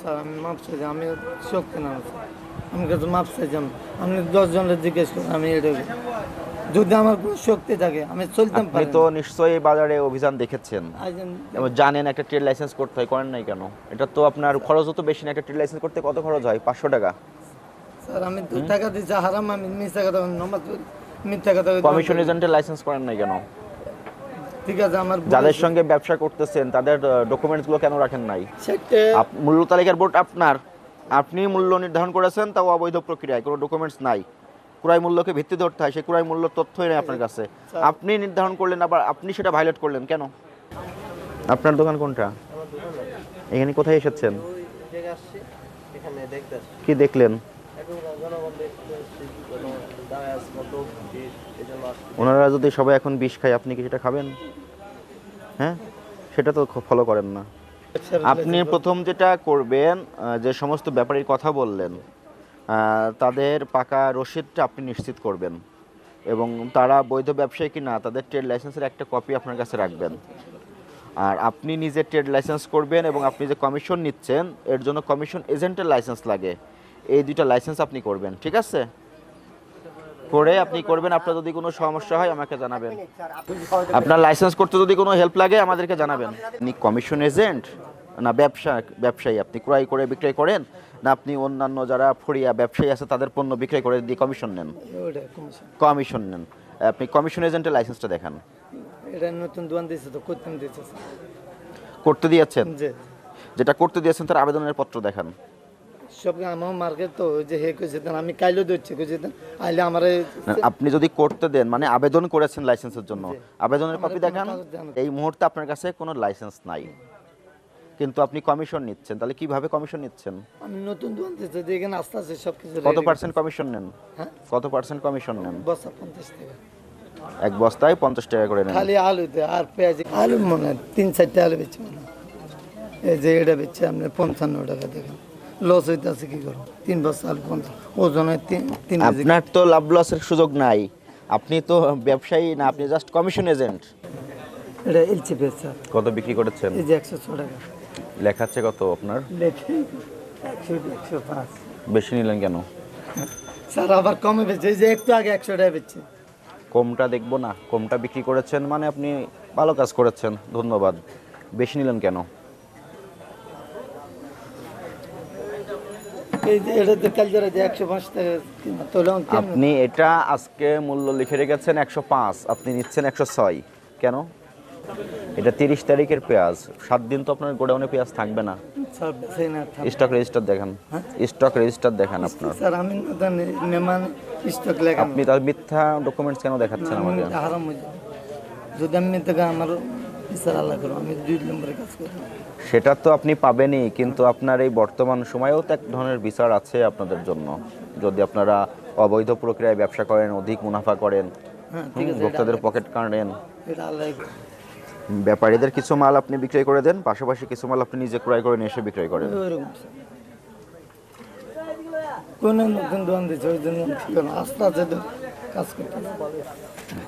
Sir আমি মাপ চাইছি আমি শক্তি না স্যার আমি কাছে মাপ চাইছিলাম আপনি দশজনের জিজ্ঞেস করেন আমি এটা যদি আমার কোনো শক্তি থাকে আমি চলতাম পারি তো নিশ্চয়ই এই বাজারে অভিযান দেখেছেন। জানেন একটা ট্রেড লাইসেন্স করতে হয় করেন নাই কেন? এটা তো আপনার খরচও তো বেশি না একটা ট্রেড লাইসেন্স করতে কত খরচ হয়? পাঁচশো টাকা। স্যার আমি তো টাকা দিচ্ছি হারাম আমি মিথ্যা কথা নমাজ মিথ্যা কথা। কমিশন এজেন্টের লাইসেন্স করেন নাই কেন? ঠিক আছে আমার যাদের সঙ্গে ব্যবসা করতেছেন তাদের ডকুমেন্টসগুলো কেন রাখেন নাই? আপ- মূল্য তালিকার বোর্ড আপনার। আপনি মূল্য নির্ধারণ করেছেন তাও অবৈধ প্রক্রিয়ায় কোনো ডকুমেন্টস নাই। ক্রয় মূল্যকে ভিত্তি ধরতে হয় সেই ক্রয় মূল্য তথ্যই নেই আপনার কাছে। আপনি নির্ধারণ করলেন আবার আপনি সেটা ভাইলেট করলেন কেন? আপনার দোকান কোনটা? এখানে কোথায় এসেছেন? এখানে দেখতে কি দেখলেন? ওনারা যদি সবাই এখন বিষ খায়, আপনি কি সেটা খাবেন? হ্যাঁ? সেটা তো ফলো করেন না। আপনি প্রথম যেটা করবেন যে সমস্ত ব্যাপারীর কথা বললেন তাদের পাকা রসিদটা আপনি নিশ্চিত করবেন। এবং তারা বৈধ ব্যবসায়ী কি না তাদের ট্রেড লাইসেন্সের একটা কপি আপনার কাছে রাখবেন। আর আপনি নিজে ট্রেড লাইসেন্স করবেন এবং আপনি যে কমিশন নিচ্ছেন, এর জন্য কমিশন এজেন্টের লাইসেন্স লাগে। এই দুইটা লাইসেন্স আপনি করবেন, ঠিক আছে? করে আপনি করবেন। আপনার যদি কোনো সমস্যা হয় আমাকে জানাবেন। আপনার লাইসেন্স করতে যদি কোনো হেল্প লাগে আমাদেরকে জানাবেন। আপনি কমিশন এজেন্ট না ব্যবসা ব্যবসায়ী আপনি ক্রয় করে বিক্রয় করেন না আপনি অন্যান্য যারা ফড়িয়া ব্যবসায়ী আছে তাদের পণ্য বিক্রয় করে দিয়ে কমিশন নেন। কমিশন নেন। আপনি কমিশন এজেন্টের লাইসেন্সটা দেখান। এটা নতুন দোকান দিয়েছে তো করতে দিয়েছে। করতে দিয়েছেন? যেটা করতে দিয়েছেন তার আবেদনের পত্র দেখান। সব আমার মার্কেট তো যে হে কইছে আমি কাইলো দিচ্ছি কইছে দেন আইলে আমার আপনি যদি করতে দেন মানে আবেদন করেছেন লাইসেন্সের জন্য আবেদনের কপি দেখান এই মুহূর্তে আপনার কাছে কোনো লাইসেন্স নাই। কিন্তু আপনি কমিশন নিচ্ছেন তাহলে কীভাবে কমিশন নিচ্ছেন? আমি নতুন দোকান যে এখানে আস্তে আস্তে সব কিছু কত পার্সেন্ট কমিশন নেন? হ্যাঁ? কত পার্সেন্ট কমিশন নেন? বস্তা পঞ্চাশ টাকা। এক বস্তায় পঞ্চাশ টাকা করে নেন। খালি আলুতে আর পেঁয়াজ আলু মনে হয় তিন চারটে আলু বেচছে মনে হয়। এই যে এটা বেচছে আপনি পঞ্চান্ন টাকা দেখেন। লস হইতেছে কি করব? তিন বস্তা আলু পঞ্চাশ ওজনে তিন আপনার তো লাভ লসের সুযোগ নাই। আপনি তো ব্যবসায়ী না আপনি জাস্ট কমিশন এজেন্ট এটা এলচি স্যার। কত বিক্রি করেছেন? এই যে একশো ছ টাকা। লেখাচ্ছে কত আপনার? লেখে একশো একশো পাঁচ। বেশি নিলেন কেন? স্যার আবার কমে এই যে একটু আগে একশো টাকা বেচছে। কমটা দেখব না। কমটা বিক্রি করেছেন মানে আপনি ভালো কাজ করেছেন। ধন্যবাদ। বেশি নিলেন কেন এই যে এটা তো কাল ধরে যে একশো পাঁচ টাকা কিনা, তাহলে আমার কেমন আপনি এটা আজকে মূল্য লিখে রেখেছেন একশো পাঁচ আপনি নিচ্ছেন একশো ছয়। কেন? এটা তিরিশ তারিখের পেঁয়াজ। সাত দিন তো আপনার গোডাউনে পেঁয়াজ থাকবে না। থাম। স্টক রেজিস্টার দেখান। স্টক রেজিস্টার দেখান আপনার। স্যার আমি নেমান স্টক লেখা আপনি তার মিথ্যা ডকুমেন্টস কেন দেখাচ্ছেন আমাকে? হয়ে যদি আমি আমার স্যার আল্লাহ করো আমি দুই নম্বরে কাজ করি সেটা তো আপনি পাবেনই কিন্তু আপনার এই বর্তমান সময়েও তো এক ধরনের বিচার আছে আপনাদের জন্য। যদি আপনারা অবৈধ প্রক্রিয়ায় ব্যবসা করেন অধিক মুনাফা করেন হ্যাঁ ঠিক আছে ভোক্তাদের পকেট কাটেন এটা আল্লাহ ব্যাপারীদের কিছু মাল আপনি বিক্রয় করে দেন পাশাপাশি কিছু মাল আপনি নিজে ক্রয় করে নিয়ে এসে বিক্রয় করেন। ওইরকম নতুন দোকান দিচ্ছে ওই জন্য আস্তে আস্তে কাজ করতে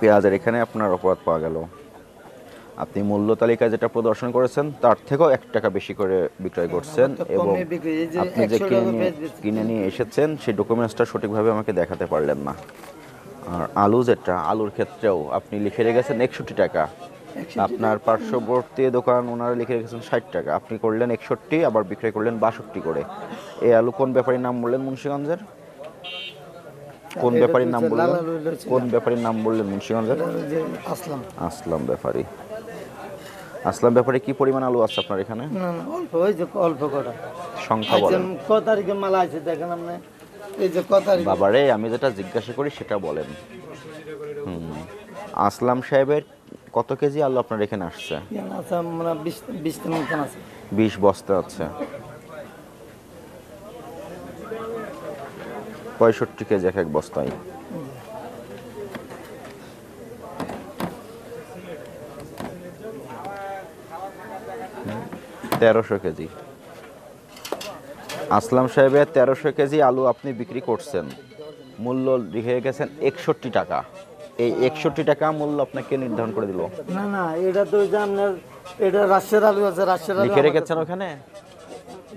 পেঁয়াজের এখানে আপনার অপরাধ পাওয়া গেল। আপনি মূল্য তালিকায় যেটা প্রদর্শন করেছেন তার থেকেও এক টাকা বেশি করে বিক্রয় করছেন এবং আপনি যে কিনে নিয়ে কিনে নিয়ে এসেছেন সেই ডকুমেন্টসটা সঠিকভাবে আমাকে দেখাতে পারলেন না। আর আলু যেটা আলুর ক্ষেত্রেও আপনি লিখে রেখেছেন একষট্টি টাকা। আপনার পার্শ্ববর্তী দোকান ওনারা লিখে রেখেছেন ষাট টাকা। আপনি করলেন একষট্টি আবার বিক্রয় করলেন বাষট্টি করে। এই আলু কোন ব্যাপারীর নাম বললেন মুন্সিগঞ্জের? কোন ব্যাপারীর নাম বললেন? কোন ব্যাপারীর নাম বললেন মুন্সিগঞ্জের? আসলাম। আসলাম ব্যাপারী। আসলাম ব্যাপারে কি পরিমাণ আলু আছে আপনার এখানে? না না অল্প ওই যে অল্প কটা। সংখ্যা বলেন। ক তারিখে মালা আছে দেখেন আপনি? এই যে ক তারিখ? বাবারে আমি যেটা জিজ্ঞাসা করি সেটা বলেন। হুম আসলাম সাহেবের কত কেজি আলু আপনার এখানে আসছে? আছে মানে বিশ মতন আছে। বিশ বস্তা আছে। পঁয়ষট্টি কেজি এক এক বস্তায়। তেরোশো কেজি। আসলাম সাহেবের তেরোশো কেজি আলু আপনি বিক্রি করছেন। মূল্য লিখে রেখেছেন একষট্টি টাকা। এই একষট্টি টাকা মূল্য আপনাকে নির্ধারণ করে দিল। না না এটা তো আপনার এটা রাজশাহীর আলু আছে রাজশাহীর আলু লিখে রেখেছেন ওখানে?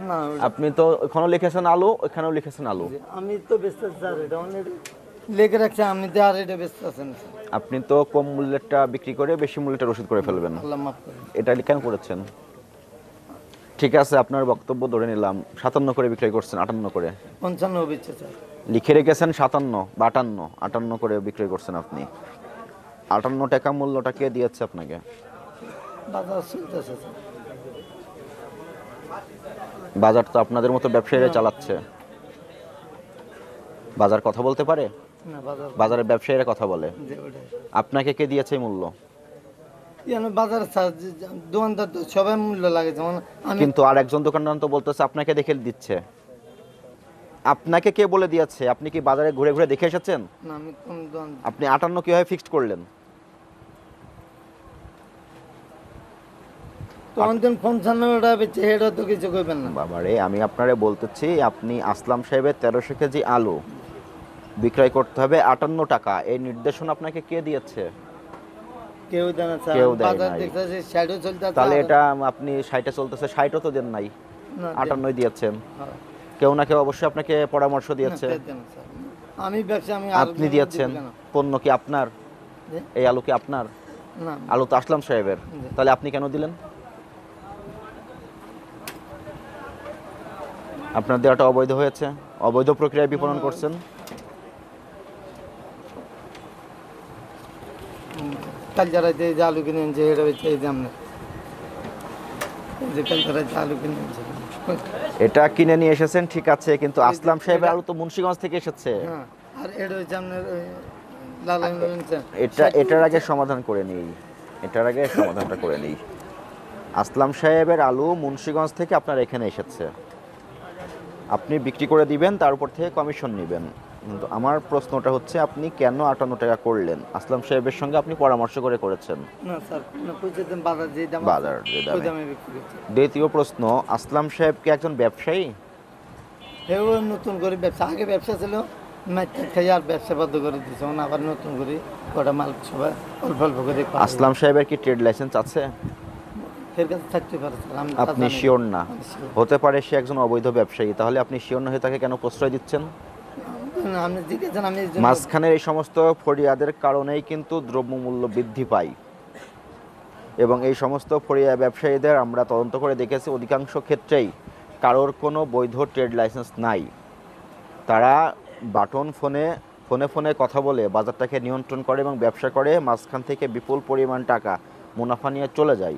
না আপনি তো ওখানেও লিখেছেন আলু এখানেও লিখেছেন আলু। আমি তো ব্যস্ত আছি আর এটা অনেক লেগে রাখছি আমি তো আর এটা ব্যস্ত আছেন আপনি তো কম মূল্যেরটা বিক্রি করে বেশি মূল্যেরটা রসিদ করে ফেলবেন। আল্লাহ মাফ করে। এটা কেন করেছেন? ঠিক আছে আপনার বক্তব্য ধরে নিলাম। সাতান্ন করে বিক্রয় করছেন আটান্ন করে। পঞ্চান্ন লিখে রেখেছেন সাতান্ন বা আটান্ন আটান্ন করে বিক্রয় করছেন আপনি। আটান্ন টাকা মূল্যটা কে দিয়েছে আপনাকে? বাজার তো। আপনাদের মতো ব্যবসায়ীরা চালাচ্ছে। বাজার কথা বলতে পারে? বাজারের ব্যবসায়ীরা কথা বলে। আপনাকে কে দিয়েছে মূল্য? বাজার দোকানদার তো সবাই মূল্য লাগে যেমন কিন্তু আর একজন দোকানদার তো বলতেছে আপনাকে দেখে দিচ্ছে। আপনাকে কে বলে দিয়েছে? আপনি কি বাজারে ঘুরে ঘুরে দেখে এসেছেন? না আমি কোন দোকান আপনি আটান্ন কীভাবে ফিক্সড করলেন? তখন তো কিছু না। বাবারে আমি আপনারে বলতেছি আপনি আসলাম সাহেবের তেরোশো কেজি আলু। বিক্রয় করতে হবে আটান্ন টাকা। এই নির্দেশনা আপনাকে কে দিয়েছে? কেউ দেয় না কেউ দেয় বাজার দেখতেছে সাইডও চলতে আছে তাহলে এটা আপনি ষাটে চলতেছে ষাটও তো দেন নাই। না, আটান্নই দিয়েছেন। হ্যাঁ। কেউ না কেউ অবশ্যই আপনাকে পরামর্শ দিয়েছে। আমি ব্যবসা আমি আপনি দিয়েছেন পণ্য কি আপনার? এই আলু কি আপনার? না। আলু তো আসলাম সাহেবের। তাহলে আপনি কেন দিলেন? আপনার দেওয়াটা অবৈধ হয়েছে। অবৈধ প্রক্রিয়ায় বিপণন করছেন। কাল যারা যে আলু কিনে এনেছে এটা বেচে এই যে আমরা। যে কাল যারা আলু কিনে এনেছে। এটা কিনে নিয়ে এসেছেন ঠিক আছে কিন্তু আসলাম সাহেবের আলু তো মুন্সিগঞ্জ থেকে এসেছে। হ্যাঁ আর এটা হচ্ছে আপনার ওই লাল আলু এনেছে। এটা এটার আগে সমাধান করে নিই। এটার আগে সমাধানটা করে নিই। আসলাম সাহেবের আলু মুন্সিগঞ্জ থেকে আপনার এখানে এসেছে। আপনি বিক্রি করে দিবেন তার উপর থেকে কমিশন নেবেন। কিন্তু আমার প্রশ্নটা হচ্ছে আপনি কেন আটান্ন টাকা করলেন? আসলাম সাহেবের সঙ্গে আপনি পরামর্শ করে করেছেন। না স্যার বাজার যে দাম বাজার যে দামে। দ্বিতীয় প্রশ্ন আসলাম সাহেব কি একজন ব্যবসায়ী? হেও নতুন করে ব্যবসা আগে ব্যবসা ছিল আর ব্যবসা বন্ধ করে দিয়েছে আবার নতুন করে কটা মাল সবাই অল্প অল্প করে আসলাম সাহেবের কি ট্রেড লাইসেন্স আছে? আপনি শিওর না? হতে পারে সে একজন অবৈধ ব্যবসায়ী তাহলে আপনি শিওর না হয়ে তাকে কেন প্রশ্রয় দিচ্ছেন? মাঝখানের এই সমস্ত ফরিয়াদের কারণেই কিন্তু দ্রব্যমূল্য বৃদ্ধি পায়। এবং এই সমস্ত ফরিয়া ব্যবসায়ীদের আমরা তদন্ত করে দেখেছি, অধিকাংশ ক্ষেত্রেই কারোর কোনো বৈধ ট্রেড লাইসেন্স নাই। তারা বাটন ফোনে ফোনে ফোনে কথা বলে, বাজারটাকে নিয়ন্ত্রণ করে এবং ব্যবসা করে, মাঝখান থেকে বিপুল পরিমাণ টাকা মুনাফা নিয়ে চলে যায়।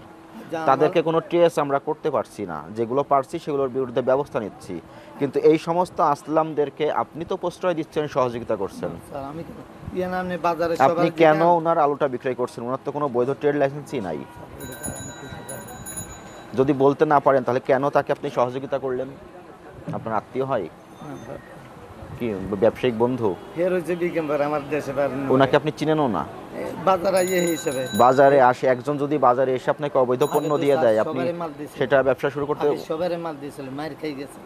তাদেরকে কোনো ট্রেস আমরা করতে পারছি না। যেগুলো পারছি সেগুলোর বিরুদ্ধে ব্যবস্থা নিচ্ছি। কিন্তু এই সমস্ত আসলামদেরকে আপনি তো প্রশ্রয় দিচ্ছেন সহযোগিতা করছেন। ইয়ে আপনি কেন ওনার আলুটা বিক্রয় করছেন? ওনার তো কোনো বৈধ ট্রেড লাইসেন্সই নাই। যদি বলতে না পারেন তাহলে কেন তাকে আপনি সহযোগিতা করলেন? আপনার আত্মীয় হয়? কি ব্যবসায়িক বন্ধু? ওনাকে আপনি চিনেনও না? বাজার ইয়ে হিসেবে। বাজারে আসে একজন যদি বাজারে এসে আপনাকে অবৈধ পণ্য দিয়ে দেয় আপনি। সেটা ব্যবসা শুরু করতে আগে মাল দিয়েছিল মায়ের খাই গেছে।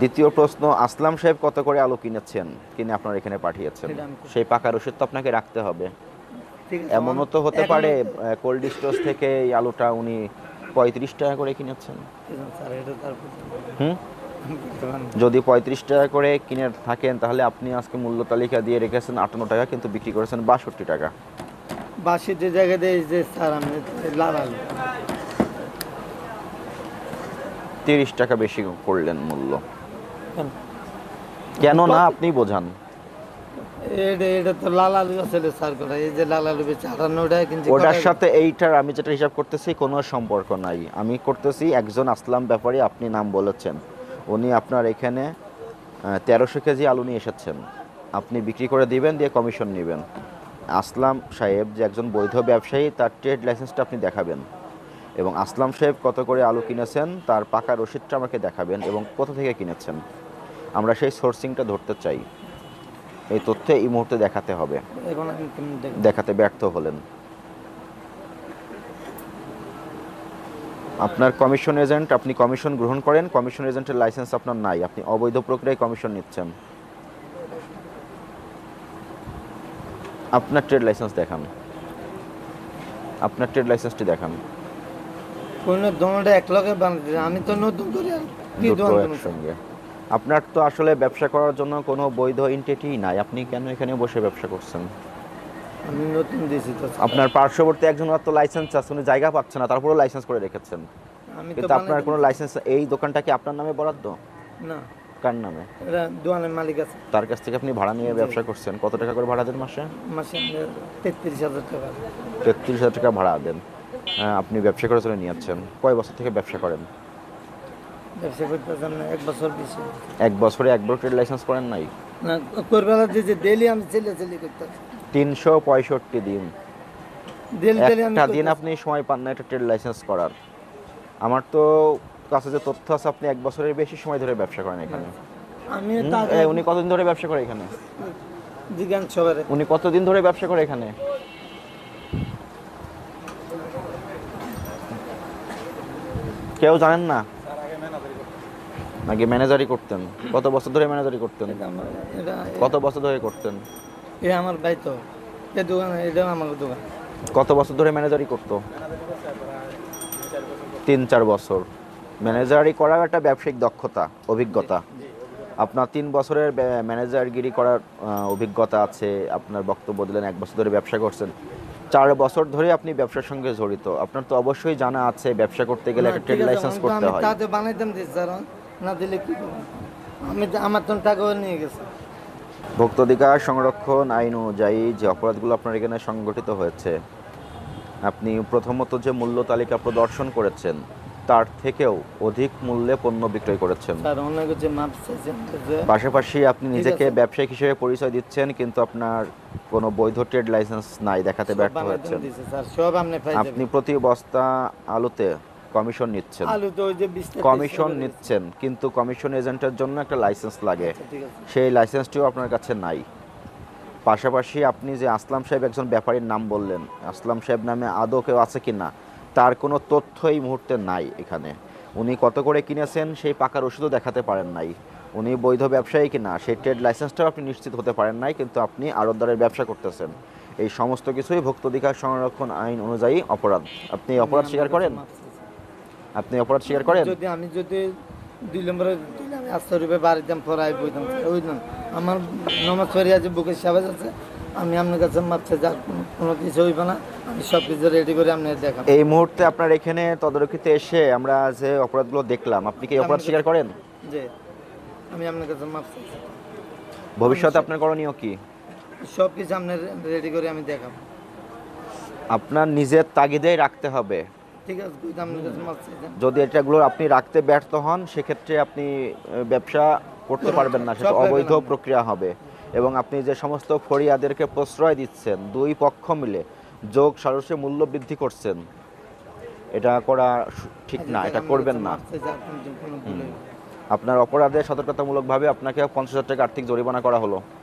দ্বিতীয় প্রশ্ন আসলাম সাহেব কত করে আলু কিনেছেন? কিনে আপনার এখানে পাঠিয়েছেন। সেই পাকা রসিদ তো আপনাকে রাখতে হবে। এমনও তো হতে পারে কোল্ড স্টোরেজ থেকে এই আলুটা উনি পঁয়ত্রিশ টাকা করে কিনেছেন। হুম। যদি পঁয়ত্রিশ টাকা করে কিনে থাকেন তাহলে আপনি আজকে মূল্য তালিকা দিয়ে রেখেছেন আটান্ন টাকা কিন্তু বিক্রি করেছেন বাষট্টি টাকা। যে জায়গা দিয়ে যে স্যার আমি লাল তিরিশ টাকা বেশি করলেন মূল্য। কেন? না আপনি বোঝান। এটা এটা তো লাল আলু স্যার করা এই যে লাল বেচে আটান্ন টাকা ওটার সাথে এইটার আমি যেটা হিসাব করতেছি কোনো সম্পর্ক নাই। আমি করতেছি একজন আসলাম ব্যাপারী আপনি নাম বলেছেন। উনি আপনার এখানে তেরোশো কেজি আলু নিয়ে এসেছেন। আপনি বিক্রি করে দিবেন দিয়ে কমিশন নেবেন। আসলাম সাহেব যে একজন বৈধ ব্যবসায়ী তার ট্রেড লাইসেন্সটা আপনি দেখাবেন। এবং আসলাম সাহেব কত করে আলু কিনেছেন তার পাকা রসিদটা আমাকে দেখাবেন এবং কোথা থেকে কিনেছেন। আমরা সেই সোর্সিংটা ধরতে চাই। এই তথ্য এই মুহূর্তে দেখাতে হবে। দেখাতে ব্যর্থ হলেন। আপনার কমিশন এজেন্ট আপনি কমিশন গ্রহণ করেন কমিশন এজেন্টের লাইসেন্স আপনার নাই আপনি অবৈধ প্রক্রিয়ায় কমিশন নিচ্ছেন। আপনার ট্রেড লাইসেন্স দেখান। আপনার ট্রেড লাইসেন্সটি দেখান। আমি তো নতুন করে? একসঙ্গে। আপনার তো আসলে ব্যবসা করার জন্য কোনো বৈধ এন্টিটি নাই আপনি কেন এখানে বসে ব্যবসা করছেন? নতুন দিয়েছি তো। আপনার পার্শ্ববর্তী একজন তো লাইসেন্স আছে উনি জায়গা পাচ্ছে না তারপরেও লাইসেন্স করে রেখেছেন। আমি তো কিন্তু আপনার কোনো লাইসেন্স এই দোকানটা কি আপনার নামে বরাদ্দ? না। কার নামে? এটা দোকানের মালিক আছে। তার কাছ থেকে আপনি ভাড়া নিয়ে ব্যবসা করছেন কত টাকা করে ভাড়া দেন মাসে? মাসে তেত্রিশ হাজার টাকা। তেত্রিশ হাজার টাকা ভাড়া দেন। হ্যাঁ, আপনি ব্যবসা করে চলে নিয়েছেন। কয় বছর থেকে ব্যবসা করেন? ব্যবসা করতে চান না এক বছর বেশি। এক বছরে এক বছর লাইসেন্স করেন নাই? না করবেলা যে ডেলি আমি চেলে চেলে করতে তিনশো পঁয়ষট্টি দিন। একটা দিন আপনি সময় পান না একটা ট্রেড লাইসেন্স করার। আমার তো কাছে যে তথ্য আছে আপনি এক বছরের বেশি সময় ধরে ব্যবসা করেন এখানে। আমি হুম, উনি কতদিন ধরে ব্যবসা করে এখানে? উনি কতদিন ধরে ব্যবসা করে এখানে? কেউ জানেন না? নাকি ম্যানেজারই করতেন? কত বছর ধরে ম্যানেজারই করতেন? এটা কত বছর ধরে করতেন? এ আমার ভাই তো দোকান এটা আমার দোকান। কত বছর ধরে ম্যানেজারই করতো? তিন চার বছর। ম্যানেজারি করার একটা ব্যবসায়িক দক্ষতা অভিজ্ঞতা। আপনার তিন বছরের ম্যানেজারগিরি করার অভিজ্ঞতা আছে। আপনার বক্তব্য দিলেন এক বছর ধরে ব্যবসা করছেন। চার বছর ধরে আপনি ব্যবসার সঙ্গে জড়িত। আপনার তো অবশ্যই জানা আছে ব্যবসা করতে গেলে একটা ট্রেড লাইসেন্স করতে আমি হয়। তাতে বানাইতাম দিস স্যার না দিলে কি আমি তো- আমার তো টাকাও নিয়ে গেছে। ভোক্তাধিকার সংরক্ষণ আইন অনুযায়ী যে অপরাধগুলো আপনার এখানে সংগঠিত হয়েছে আপনি প্রথমত যে মূল্য তালিকা প্রদর্শন করেছেন তার থেকেও অধিক মূল্যে পণ্য বিক্রয় করেছেন। পাশাপাশি আপনি নিজেকে। ব্যবসায়িক হিসেবে পরিচয় দিচ্ছেন কিন্তু আপনার কোনো বৈধ ট্রেড লাইসেন্স নাই দেখাতে ব্যর্থ হয়েছেন। আপনি প্রতি বস্তা আলুতে কমিশন নিচ্ছেন। কমিশন নিচ্ছেন কিন্তু কমিশন এজেন্টের জন্য একটা লাইসেন্স লাগে। সেই লাইসেন্সটিও আপনার কাছে নাই। পাশাপাশি আপনি যে আসলাম সাহেব একজন ব্যাপারীর নাম বললেন আসলাম সাহেব নামে আদৌ কেউ আছে কি না তার কোনো তথ্য এই মুহূর্তে নাই এখানে। উনি কত করে কিনেছেন সেই পাকার ওষুধও দেখাতে পারেন নাই। উনি বৈধ ব্যবসায়ী কিনা সেই ট্রেড লাইসেন্সটাও আপনি নিশ্চিত হতে পারেন নাই কিন্তু আপনি আড়তদারের ব্যবসা করতেছেন। এই সমস্ত কিছুই ভোক্তাধিকার সংরক্ষণ আইন অনুযায়ী অপরাধ। আপনি অপরাধ স্বীকার করেন। আপনি অপরাধ স্বীকার করেন? যদি আমি যদি দুই নম্বরে আমি আস্তে রূপে বাড়িতাম পড়াই বইতাম না। আমার নমাজ পড়ি আছে বুকের সাবাজ আছে আমি আপনার কাছে মাপছে যা কোনো- কোনো কিছু হইবে না আমি সব কিছু রেডি করে আপনি দেখাম এই মুহূর্তে আপনার এখানে তদারকিতে এসে আমরা যে অপরাধগুলো দেখলাম আপনি কি অপরাধ স্বীকার করেন? যে আমি আপনার কাছে মাপ ভবিষ্যতে আপনার করণীয় কি? সব কিছু আপনার রেডি করে আমি দেখাম আপনার নিজের তাগিদেই রাখতে হবে। যদি এটাগুলো আপনি রাখতে ব্যর্থ হন সেক্ষেত্রে আপনি ব্যবসা করতে পারবেন না সেটা অবৈধ প্রক্রিয়া হবে। এবং আপনি যে সমস্ত ফরিয়াদেরকে প্রশ্রয় দিচ্ছেন দুই পক্ষ মিলে যোগ সরসে মূল্য বৃদ্ধি করছেন এটা করা ঠিক না এটা করবেন না। আপনার অপরাধে সতর্কতামূলকভাবে আপনাকে পঞ্চাশ হাজার টাকা আর্থিক জরিমানা করা হলো।